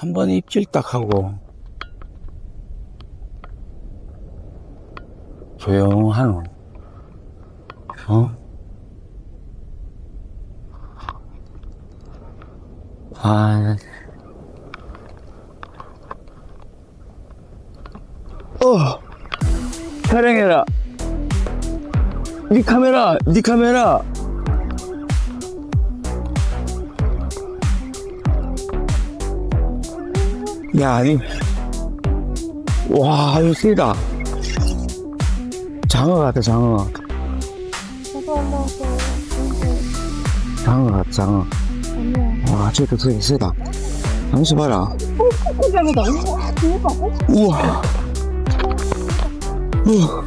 한 번 입질 딱 하고. 조용하노 어? 아. 어! 촬영해라. 니 카메라 니 카메라 야, 아니. 와, 이거 세다. 장어 같아, 장어. 저도. 장어 같아, 장어. 와, 쟤도 되게 세다. 잠시 봐라. 우와. 우와.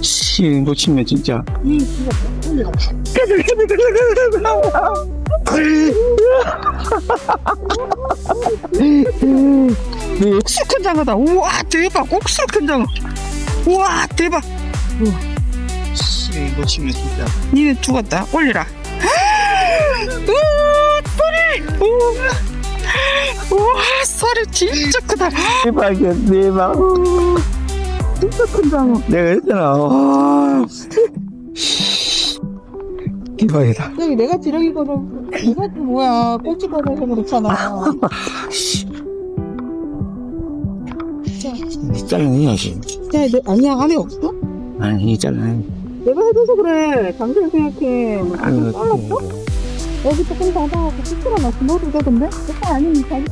씨, 놓치면 진짜. 이 진짜 큰일 났다. 옥수 큰 장어다. 우와, 대박. 옥수 큰 장어. 우와, 대박. 씨, 놓치면 진짜. 니네 죽었다. 올리라. 우와, 소리. 우와. 우와, 소리 진짜 크다. 대박이야, 대박. 진짜 큰 장어. 내가 했잖아. 와. 대박이다. 여기 내가 지렁이거는 내가 또 뭐야 꼴찌바닥에서 그렇잖아. 잘라내야지. 야, 너, 아니야 안에 없어? 아니, 잘라내. 내가 해줘서 그래. 당신 생각해. 뭐, 아니, 잘랐어? 여기 조금 닫아갖고 넣고 넣어도 되던데? 그거 아니면 자기